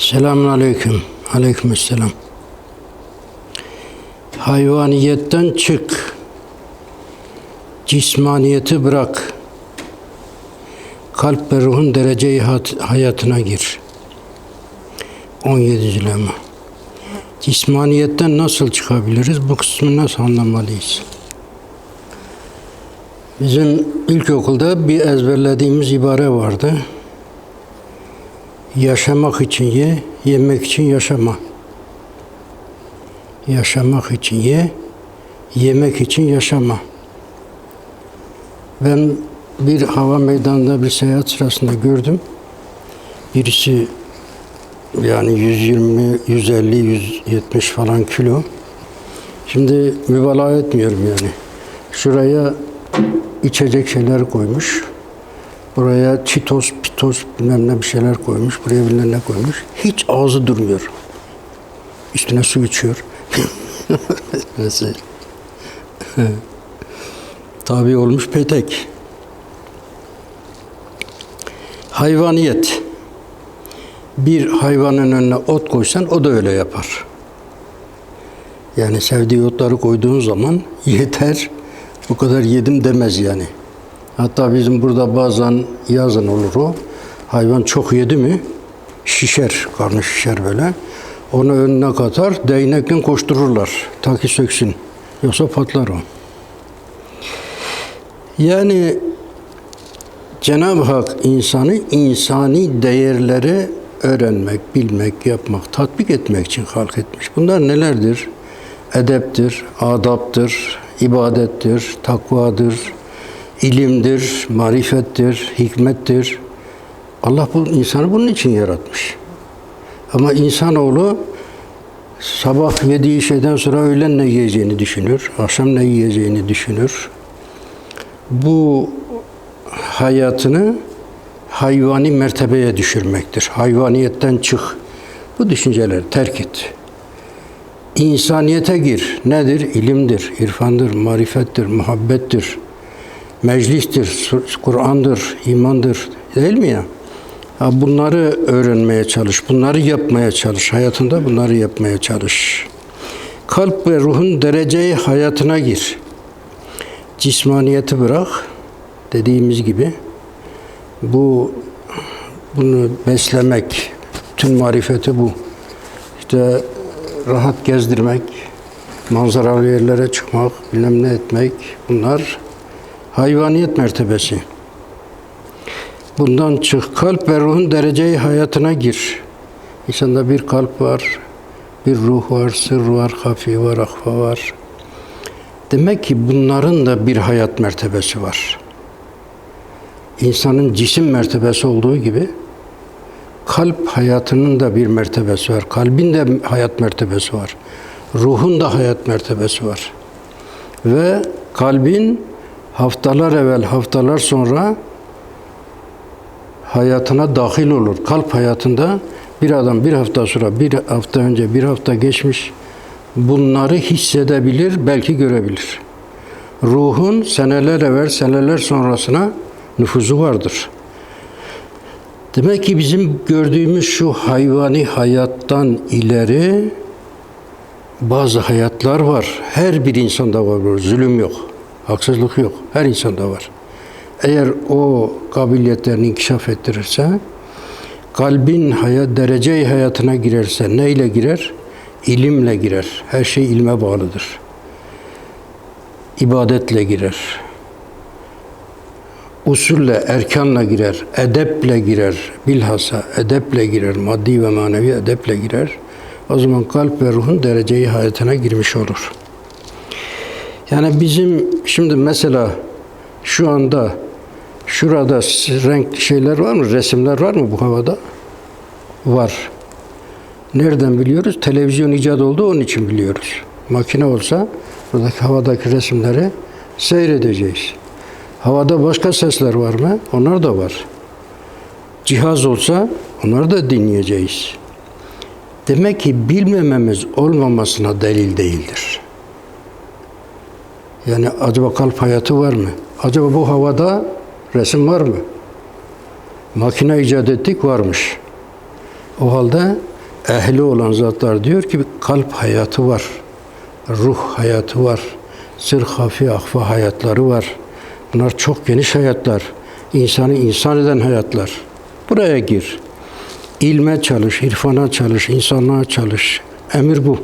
Selamun aleyküm. Aleyküm selam. Hayvaniyetten çık. Cismaniyeti bırak. Kalp ve ruhun dereceyi hayatına gir. 17. lema. Cismaniyetten nasıl çıkabiliriz? Bu kısmı nasıl anlamalıyız? Bizim ilkokulda bir ezberlediğimiz ibare vardı. Yaşamak için ye, yemek için yaşama. Yaşamak için ye, yemek için yaşama. Ben bir hava meydanında bir seyahat sırasında gördüm. Birisi yani 120, 150, 170 falan kilo. Şimdi mübalağa etmiyorum yani. Şuraya içecek şeyler koymuş. Buraya çitos, pitos bilmem ne bir şeyler koymuş. Buraya bilmem ne koymuş. Hiç ağzı durmuyor. Üstüne su içiyor. Mesela. Tabi olmuş petek. Hayvaniyet. Bir hayvanın önüne ot koysan o da öyle yapar. Yani sevdiği otları koyduğun zaman yeter bu kadar yedim demez yani. Hatta bizim burada bazen yazın olur o. Hayvan çok yedi mi şişer, karnı şişer böyle. Onu önüne katar, değnekle koştururlar. Ta ki söksün. Yoksa patlar o. Yani Cenab-ı Hak insanı insani değerleri öğrenmek, bilmek, yapmak, tatbik etmek için halk etmiş. Bunlar nelerdir? Edeptir, adaptır, ibadettir, takvadır, ilimdir, marifettir, hikmettir. Allah bu insanı bunun için yaratmış. Ama insanoğlu sabah yediği şeyden sonra öğlen ne yiyeceğini düşünür, akşam ne yiyeceğini düşünür. Bu hayatını hayvani mertebeye düşürmektir. Hayvaniyetten çık. Bu düşünceleri terk et. İnsaniyete gir. Nedir? İlimdir, irfandır, marifettir, muhabbettir, meclistir, Kur'an'dır, imandır. Değil mi ya? Bunları öğrenmeye çalış, bunları yapmaya çalış. Hayatında bunları yapmaya çalış. Kalp ve ruhun dereceyi hayatına gir. Cismaniyeti bırak. Dediğimiz gibi bu bunu beslemek, tüm marifeti bu. İşte rahat gezdirmek, manzaralı yerlere çıkmak, bilmem ne etmek bunlar hayvaniyet mertebesi. Bundan çık. Kalp ve ruhun dereceyi hayatına gir. İnsanda bir kalp var, bir ruh var, sır var, hafi var, ahfa var. Demek ki bunların da bir hayat mertebesi var. İnsanın cisim mertebesi olduğu gibi kalp hayatının da bir mertebesi var. Kalbin de hayat mertebesi var. Ruhun da hayat mertebesi var. Ve kalbin haftalar evvel, haftalar sonra hayatına dahil olur. Kalp hayatında bir adam bir hafta sonra, bir hafta önce, bir hafta geçmiş bunları hissedebilir, belki görebilir. Ruhun seneler evvel, seneler sonrasına nüfuzu vardır. Demek ki bizim gördüğümüz şu hayvani hayattan ileri bazı hayatlar var. Her bir insanda var. Zulüm yok. Haksızlık yok. Her insanda var. Eğer o kabiliyetlerini inkişaf ettirirse, kalbin hayat, derece hayatına girerse neyle girer? İlimle girer. Her şey ilme bağlıdır. İbadetle girer. Usulle, erkanla girer. Edeple girer. Bilhassa edeple girer. Maddi ve manevi edeple girer. O zaman kalp ve ruhun dereceyi hayatına girmiş olur. Yani bizim şimdi mesela şu anda şurada renkli şeyler var mı? Resimler var mı bu havada? Var. Nereden biliyoruz? Televizyon icat oldu onun için biliyoruz. Makine olsa buradaki havadaki resimleri seyredeceğiz. Havada başka sesler var mı? Onlar da var. Cihaz olsa onları da dinleyeceğiz. Demek ki bilmememiz olmamasına delil değildir. Yani acaba kalp hayatı var mı? Acaba bu havada resim var mı? Makine icat ettik varmış. O halde ehli olan zatlar diyor ki kalp hayatı var, ruh hayatı var, sır hafi ahfa hayatları var. Bunlar çok geniş hayatlar. İnsanı insan eden hayatlar. Buraya gir. İlme çalış, irfana çalış, insanlığa çalış. Emir bu.